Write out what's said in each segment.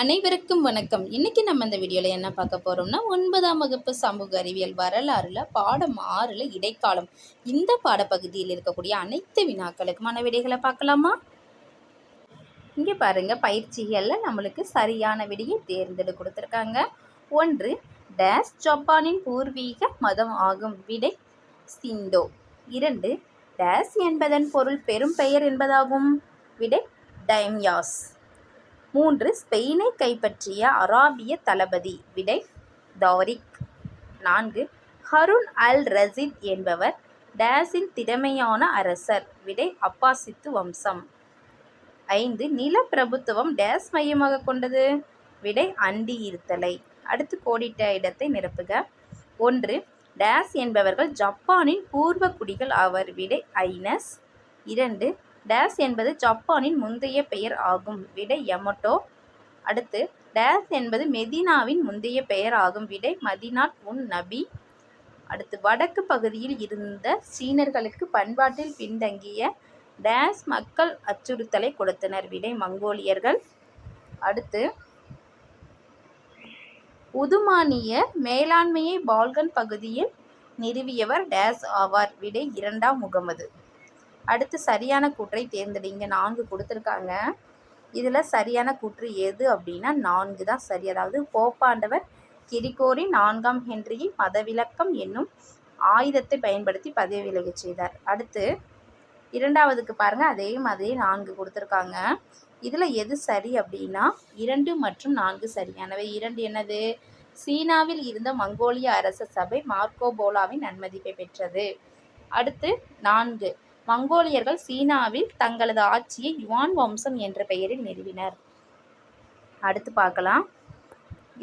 அனைவருக்கும் வணக்கம். இன்னைக்கு நம்ம இந்த வீடியோவில் என்ன பார்க்க போகிறோம்னா ஒன்பதாம் வகுப்பு சமூக அறிவியல் வரலாறுல பாடம் ஆறில் இடைக்காலம். இந்த பாடப்பகுதியில் இருக்கக்கூடிய அனைத்து வினாக்களுக்குமான விடைகளை பார்க்கலாமா? இங்கே பாருங்க பயிற்சிகளில் நம்மளுக்கு சரியான விடையை தேர்ந்தெடு கொடுத்துருக்காங்க. ஒன்று டேஸ் ஜப்பானின் பூர்வீக மதம் ஆகும். விடை சிண்டோ. இரண்டு டேஸ் என்பதன் பொருள் பெரும் பெயர் என்பதாகும். விடை டைம்யாஸ். மூன்று ஸ்பெயினை கைப்பற்றிய அராபிய தளபதி விடை தாரிக். நான்கு ஹருன் அல் ரசித் என்பவர் டேஸின் திறமையான அரசர் விடை அப்பாசித்து வம்சம். ஐந்து நிலப்பிரபுத்துவம் டேஸ் மையமாக கொண்டது விடை அண்டி இருத்தலை. அடுத்து கோடிட்ட இடத்தை நிரப்புக. ஒன்று டேஸ் என்பவர்கள் ஜப்பானின் பூர்வ குடிகள் ஆவர் விடை ஐனஸ். இரண்டு டேஸ் என்பது ஜப்பானின் முந்தைய பெயர் ஆகும். விடை யமட்டோ அடுத்து டேஸ் என்பது மெதினாவின் முந்தைய பெயர் ஆகும். விடை மதினாட் உன் நபி. அடுத்து வடக்கு பகுதியில் இருந்த சீனர்களுக்கு பண்பாட்டில் பின்தங்கிய டேஸ் மக்கள் அச்சுறுத்தலை கொடுத்தனர். விடை மங்கோலியர்கள். அடுத்து உதுமானிய மேலாண்மையை பால்கன் பகுதியில் நிறுவியவர் டேஸ் ஆவார். விடை இரண்டாம் முகமது. அடுத்து சரியான கூற்றை தேர்ந்தெடுங்க நான்கு கொடுத்துருக்காங்க. இதில் சரியான கூற்று எது அப்படின்னா நான்கு தான் சரி. அதாவது போப்பாண்டவர் கிரிகோரி நான்காம் ஹென்ரியை மதவிலக்கம் என்னும் ஆயுதத்தை பயன்படுத்தி பதவி விலகச் செய்தார். அடுத்து இரண்டாவதுக்கு பாருங்கள் அதே மாதிரி நான்கு கொடுத்துருக்காங்க. இதில் எது சரி அப்படின்னா இரண்டு மற்றும் நான்கு சரியானவை. இரண்டு என்னது? சீனாவில் இருந்த மங்கோலிய அரச சபை மார்க்கோபோலாவின் நன்மதிப்பை பெற்றது. அடுத்து நான்கு. மங்கோலியர்கள் சீனாவில் தங்களது ஆட்சியை யுவான் வம்சம் என்ற பெயரில் நிறுவினர். அடுத்து பார்க்கலாம்.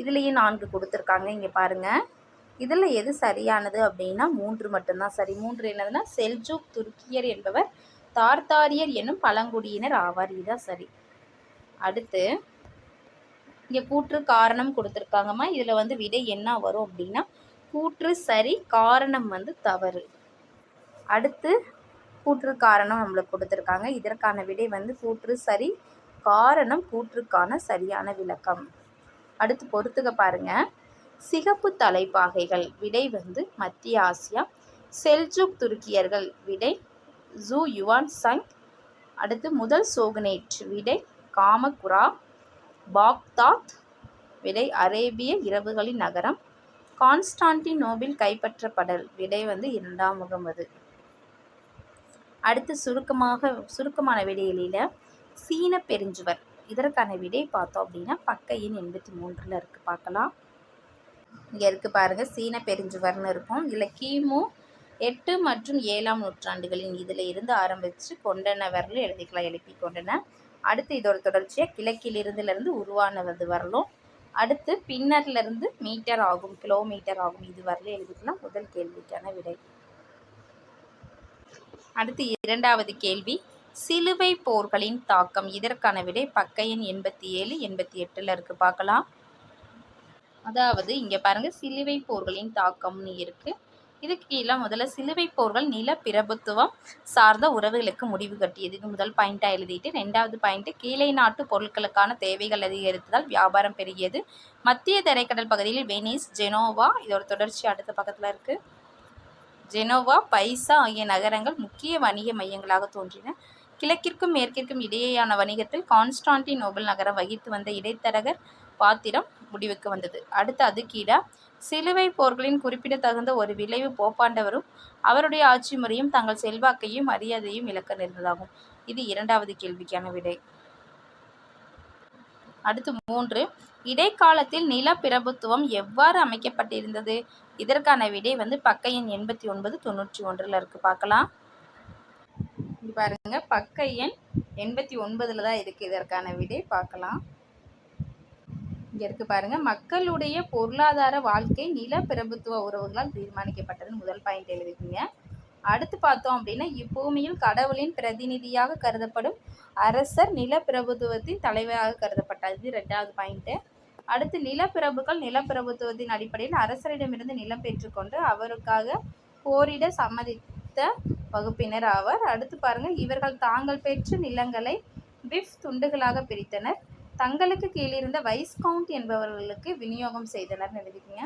இதுலேயும் நான்கு கொடுத்துருக்காங்க. இங்கே பாருங்கள் இதில் எது சரியானது அப்படின்னா மூன்று மட்டும்தான் சரி. மூன்று என்னதுன்னா செல்ஜூக் துருக்கியர் என்பவர் தார்தாரியர் என்னும் பழங்குடியினர் ஆவார். இதுதான் சரி. அடுத்து இங்கே கூற்று காரணம் கொடுத்துருக்காங்கம்மா. இதில் வந்து விடை என்ன வரும் அப்படின்னா கூற்று சரி காரணம் வந்து தவறு. அடுத்து கூற்று காரணம் நம்மளுக்கு கொடுத்துருக்காங்க. இதற்கான விடை வந்து கூற்று சரி காரணம் கூற்றுக்கான சரியான விளக்கம். அடுத்து பொறுத்துக்க பாருங்க. சிகப்பு தலைப்பாகைகள் விடை வந்து மத்திய ஆசியா. செல்ஜூக் துருக்கியர்கள் விடை ஜூ யுவான் சங். அடுத்து முதல் சோகனேட் விடை காமகுரா பாக்தாத் விடை அரேபிய இரவுகளின் நகரம். கான்ஸ்டான்டினோபில் கைப்பற்றப்படல் விடை வந்து இரண்டாம் முகமது அடுத்து சுருக்கமாக சுருக்கமான விடையில சீன பெருஞ்சுவர். இதற்கான விடை பார்த்தோம் அப்படின்னா பக்க எண் எண்பத்தி மூன்றில் இருக்குது பார்க்கலாம். இங்கே இருக்குது பாருங்கள் சீன பெருஞ்சுவர்னு இருக்கும். இதில் கிமு எட்டு மற்றும் ஏழாம் நூற்றாண்டுகளின் இதில் இருந்து ஆரம்பித்து கொண்டனவரில் எழுதிக்கலாம் எழுப்பி கொண்டன. அடுத்து இதோட தொடர்ச்சியாக கிழக்கிலிருந்துலேருந்து உருவானது வரலும் அடுத்து பின்னர்லேருந்து மீட்டர் ஆகும் கிலோமீட்டர் ஆகும் இது வரல எழுதிக்கலாம். முதல் கேள்விக்கான விடை. அடுத்து இரண்டாவது கேள்வி. சிலுவை போர்களின் தாக்கம் இதற்கான விடை பக்க எண் எண்பத்தி ஏழு எண்பத்தி எட்டில் இருக்கு பார்க்கலாம். அதாவது இங்கே பாருங்க சிலுவை போர்களின் தாக்கம்னு இருக்கு. இதுக்கு கீழே முதல்ல சிலுவை போர்கள் நில பிரபுத்துவம் சார்ந்த உறவுகளுக்கு முடிவு கட்டியதுக்கு முதல் பாயிண்டாக எழுதிட்டு ரெண்டாவது பாயிண்ட்டு கீழே நாட்டு பொருட்களுக்கான தேவைகள் அதிகரித்ததால் வியாபாரம் பெருகியது. மத்திய தரைக்கடல் பகுதியில் வெனிஸ் ஜெனோவா இதோட தொடர்ச்சி அடுத்த பக்கத்தில் இருக்குது ஜெனோவா பைசா ஆகிய நகரங்கள் முக்கிய வணிக மையங்களாக தோன்றின. கிழக்கிற்கும் மேற்கிற்கும் இடையேயான வணிகத்தில் கான்ஸ்டான்டினோபல் நகரம் வகித்து வந்த இடைத்தரகர் பாத்திரம் முடிவுக்கு வந்தது. அடுத்து அது கீழா சிலுவை போர்களின் குறிப்பிடத்தகுந்த ஒரு விளைவு போப்பாண்டவரும் அவருடைய ஆட்சி முறையும் தங்கள் செல்வாக்கையும் மரியாதையும் இழக்க நேர்ந்ததாகும். இது இரண்டாவது கேள்விக்கான விடை. அடுத்து மூன்று. இடைக்காலத்தில் நிலப்பிரபுத்துவம் எவ்வாறு அமைக்கப்பட்டிருந்தது? இதற்கான விடை வந்து பக்க எண் எண்பத்தி ஒன்பது தொண்ணூற்றி ஒன்றில் இருக்குது பார்க்கலாம். பாருங்க. பக்க எண் எண்பத்தி ஒன்பதில் தான் இருக்குது இதற்கான விடை. பார்க்கலாம். இங்கே இருக்குது பாருங்க. மக்களுடைய பொருளாதார வாழ்க்கை நிலப்பிரபுத்துவ உறவுகளால் தீர்மானிக்கப்பட்டது முதல் பாயிண்ட் எழுதிக்கீங்க அடுத்து பார்த்தோம் அப்படின்னா இப்பூமியில் கடவுளின் பிரதிநிதியாக கருதப்படும் அரசர் நிலப்பிரபுத்துவத்தின் தலைவராக கருதப்பட்டார். இது ரெண்டாவது பாயிண்ட்டு அடுத்து நிலப்பிரபுக்கள் நிலப்பிரபுத்துவத்தின் அடிப்படையில் அரசரிடமிருந்து நிலம் பெற்றுக்கொண்டு அவருக்காக போரிட சம்மதித்த வகுப்பினர் ஆவர். அடுத்து பாருங்கள் இவர்கள் தாங்கள் பெற்ற நிலங்களை பிஃப் துண்டுகளாக பிரித்தனர். தங்களுக்கு கீழிருந்த வைஸ்கவுண்ட் என்பவர்களுக்கு விநியோகம் செய்தனர் எழுதிக்கங்க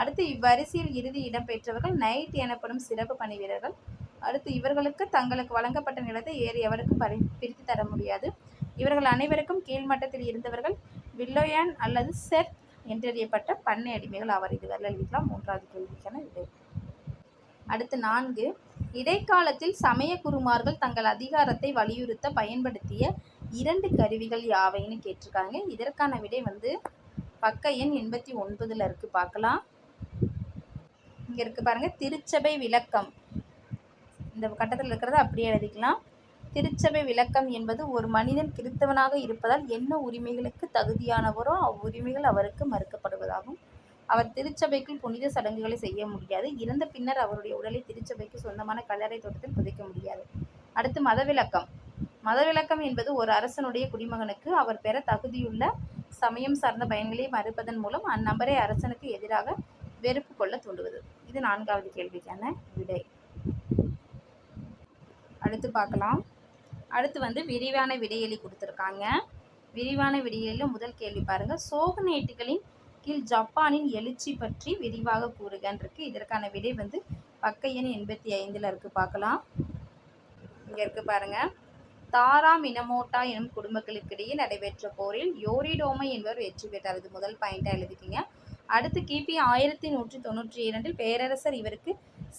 அடுத்து இவ்வரிசையில் இறுதி இடம்பெற்றவர்கள் நைட் எனப்படும் சிறப்பு பணி வீரர்கள். அடுத்து இவர்களுக்கு தங்களுக்கு வழங்கப்பட்ட நிலத்தை ஏறி எவருக்கும் பரி பிரித்து தர முடியாது. இவர்கள் அனைவருக்கும் கீழ்மட்டத்தில் இருந்தவர்கள் வில்லோயான் அல்லது செட் என்றறியப்பட்ட பண்ணை அடிமைகள் அவர் இதுவரை எழுதிக்கலாம். மூன்றாவது கேள்விக்கான விடை. அடுத்து நான்கு. இடைக்காலத்தில் சமய குருமார்கள் தங்கள் அதிகாரத்தை வலியுறுத்த பயன்படுத்திய இரண்டு கருவிகள் யாவைன்னு கேட்டிருக்காங்க. இதற்கான விடை வந்து பக்க எண் எண்பத்தி ஒன்பதில் இருக்குது பார்க்கலாம். இங்கே இருக்குது பாருங்கள் திருச்சபை விளக்கம். இந்த கட்டத்தில் இருக்கிறத அப்படியே எழுதிக்கலாம். திருச்சபை விளக்கம் என்பது ஒரு மனிதன் கிறித்தவனாக இருப்பதால் என்ன உரிமைகளுக்கு தகுதியானவரோ அவ்வுரிமைகள் அவருக்கு மறுக்கப்படுவதாகும். அவர் திருச்சபைக்குள் புனித சடங்குகளை செய்ய முடியாது. இறந்த பின்னர் அவருடைய உடலை திருச்சபைக்கு சொந்தமான கல்லறை தோட்டத்தில் புதைக்க முடியாது. அடுத்து மதவிலக்கம் மதவிலக்கம் என்பது ஒரு அரசனுடைய குடிமகனுக்கு அவர் பெற தகுதியுள்ள சமயம் சார்ந்த பயன்களை மறுப்பதன் மூலம் அந்நபரை அரசனுக்கு எதிராக வெறுப்பு கொள்ள தூண்டுவது. இது நான்காவது கேள்விக்கான விடை. அடுத்து பார்க்கலாம். அடுத்து வந்து விரிவான விடையெளி கொடுத்துருக்காங்க. விரிவான விடையெளியில் முதல் கேள்வி பாருங்கள் சோகனேட்டுகளின் கீழ் ஜப்பானின் எழுச்சி பற்றி விரிவாக கூறுகன்னு இருக்கு. இதற்கான விடை வந்து பக்க எண் எண்பத்தி ஐந்தில் இருக்குது பார்க்கலாம். இங்கே இருக்கு பாருங்க. தாரா மினமோட்டா எனும் குடும்பங்களுக்கிடையே நடைபெற்ற போரில் யோரிடோமை என்பவர் வெற்றி பெற்றார். இது முதல் பாயிண்டாக எழுதிக்கிங்க. அடுத்து கிபி ஆயிரத்தி நூற்றி தொண்ணூற்றி இரண்டில் பேரரசர் இவருக்கு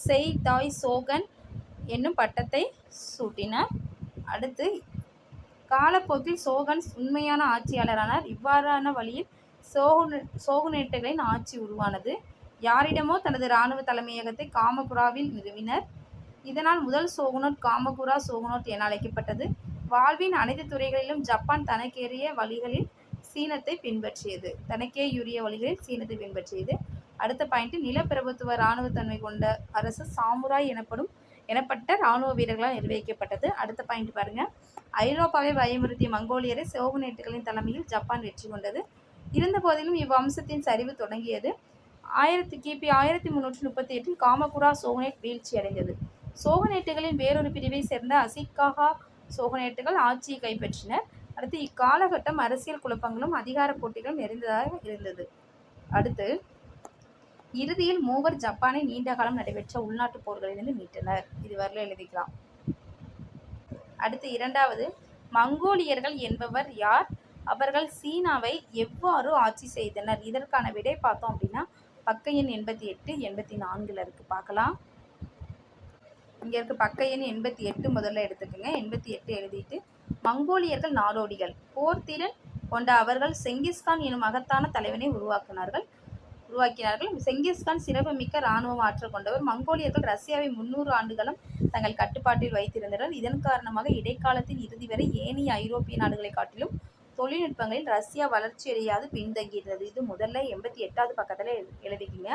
செய் தாய் சோகன் என்னும் பட்டத்தை சூட்டினார். அடுத்து காலப்போக்கில் சோகன் உண்மையான ஆட்சியாளரானார். இவ்வாறான வழியில் சோகுன சோகுனேட்டுகளின் ஆட்சி உருவானது. யாரிடமோ தனது இராணுவ தலைமையகத்தை காமபுராவில் நிறுவினர். இதனால் முதல் சோகுனோட் காமபுரா சோகுனோட் என அழைக்கப்பட்டது. வாழ்வின் அனைத்து துறைகளிலும் ஜப்பான் தனக்கேறிய வழிகளில் சீனத்தை பின்பற்றியது. தனக்கேயுரிய வழிகளில் சீனத்தை பின்பற்றியது. அடுத்த பாயிண்ட் நிலப்பிரபுத்துவ இராணுவத்தன்மை கொண்ட அரசு சாமுராய் எனப்படும் எனப்பட்ட இராணுவ வீரர்களால் நிர்வகிக்கப்பட்டது. அடுத்த பாயிண்ட் பாருங்க. ஐரோப்பாவை பயமுறுத்திய மங்கோலியரை சோகுனேட்டுகளின் தலைமையில் ஜப்பான் வெற்றி கொண்டது. இருந்த போதிலும் இவ்வம்சத்தின் சரிவு தொடங்கியது. ஆயிரத்தி கிபி ஆயிரத்தி முன்னூற்றி முப்பத்தி எட்டில் காமகுரா சோகனேட் வீழ்ச்சி அடைந்தது. சோகனேட்டுகளின் வேறொரு பிரிவை சேர்ந்த அசிகாகா சோகனேட்டுகள் ஆட்சியை கைப்பற்றினர். அடுத்து இக்காலகட்டம் அரசியல் குழப்பங்களும் அதிகார போட்டிகளும் நிறைந்ததாக இருந்தது. அடுத்து இறுதியில் மூவர் ஜப்பானை நீண்ட காலம் நடைபெற்ற உள்நாட்டுப் போர்களிலிருந்து மீட்டனர். இது வரல எழுதிக்கலாம். அடுத்து இரண்டாவது மங்கோலியர்கள் என்பவர் யார்? அவர்கள் சீனாவை எவ்வாறு ஆட்சி செய்தனர்? இதற்கான விடை பார்த்தோம் அப்படின்னா பக்க எண் எண்பத்தி எட்டு எண்பத்தி நான்கில் இருக்குது பார்க்கலாம். இங்கே இருக்கு பக்க எண் எண்பத்தி எட்டு முதல்ல எடுத்துக்கோங்க. எண்பத்தி எட்டு எழுதிட்டு மங்கோலியர்கள் நாடோடிகள். போர்த்திறன் கொண்ட அவர்கள் செங்கிஸ்கான் எனும் மகத்தான தலைவனை உருவாக்கினார்கள். உருவாக்கினார்கள். செங்கிஸ்கான் சிறப்புமிக்க இராணுவம் ஆற்றல் கொண்டவர். மங்கோலியர்கள் ரஷ்யாவை முன்னூறு ஆண்டுகளும் தங்கள் கட்டுப்பாட்டில் வைத்திருந்தனர். இதன் காரணமாக இடைக்காலத்தின் இறுதி வரை ஏனைய ஐரோப்பிய நாடுகளை காட்டிலும் தொழில்நுட்பங்களில் ரஷ்யா வளர்ச்சியடையாது பின்தங்கியிருந்தது. இது முதல்ல எண்பத்தி எட்டாவது பக்கத்தில் எழுதிக்கிங்க.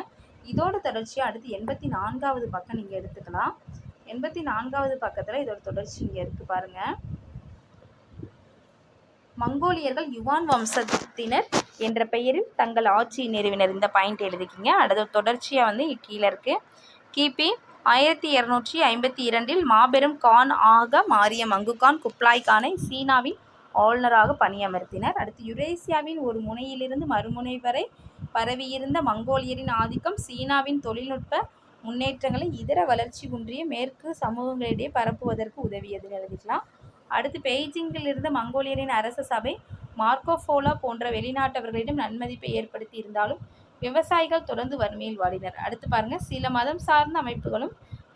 இதோட தொடர்ச்சியாக அடுத்து எண்பத்தி நான்காவது பக்கம் நீங்கள் எடுத்துக்கலாம். எண்பத்தி நான்காவது பக்கத்தில் இதோட தொடர்ச்சி இங்கே இருக்குது பாருங்கள் மங்கோலியர்கள் யுவான் வம்சத்தினர் என்ற பெயரில் தங்கள் ஆட்சியை நிறுவினர். இந்த பாயிண்ட் எழுதிக்கிங்க. அடுத்த தொடர்ச்சியாக வந்து கீழே இருக்குது கிபி ஆயிரத்தி இரநூற்றி ஐம்பத்தி இரண்டில் மாபெரும் கான் ஆக மாறிய மங்குகான் குப்லாய் கானை சீனாவின் ஆளுநராக பணியமர்த்தினர். அடுத்து யுரேசியாவின் ஒரு முனையிலிருந்து மறுமுனை வரை பரவியிருந்த மங்கோலியரின் ஆதிக்கம் சீனாவின் தொழில்நுட்ப முன்னேற்றங்களை இதர வளர்ச்சி குன்றிய மேற்கு சமூகங்களிடையே பரப்புவதற்கு உதவியதுன்னு எழுதிக்கலாம். அடுத்து பெய்ஜிங்கில் இருந்த மங்கோலியரின் அரச சபை மார்க்கோஃபோலா போன்ற வெளிநாட்டவர்களிடம் நன்மதிப்பை ஏற்படுத்தி இருந்தாலும் விவசாயிகள் தொடர்ந்து வறுமையில் வாடினர். அடுத்து பாருங்க சில மதம் சார்ந்த அமைப்புகளும்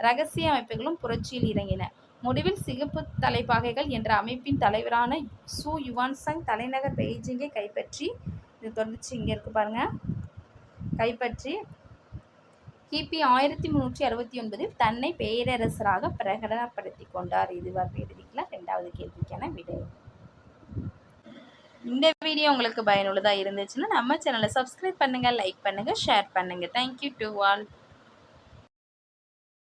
ரகசிய அமைப்புகளும் புரட்சியில் இறங்கின. முடிவில் சிகப்பு தலைப்பாகைகள் என்ற அமைப்பின் தலைவரான சு. யுவான்சங் தலைநகர் பெய்ஜிங்கை கைப்பற்றி இது தொடர்ச்சி இங்கே இருக்கு பாருங்க கைப்பற்றி கிபி ஆயிரத்தி முந்நூற்றி அறுபத்தி ஒன்பதில் தன்னை பேரரசராக பிரகடனப்படுத்தி கொண்டார். இது வரை ரெண்டாவது கேள்விக்கான விடை. இந்த வீடியோ உங்களுக்கு பயனுள்ளதாக இருந்துச்சுன்னா நம்ம சேனலை சப்ஸ்கிரைப் பண்ணுங்கள் லைக் பண்ணுங்கள் ஷேர் பண்ணுங்கள் தேங்க்யூ டு ஆல்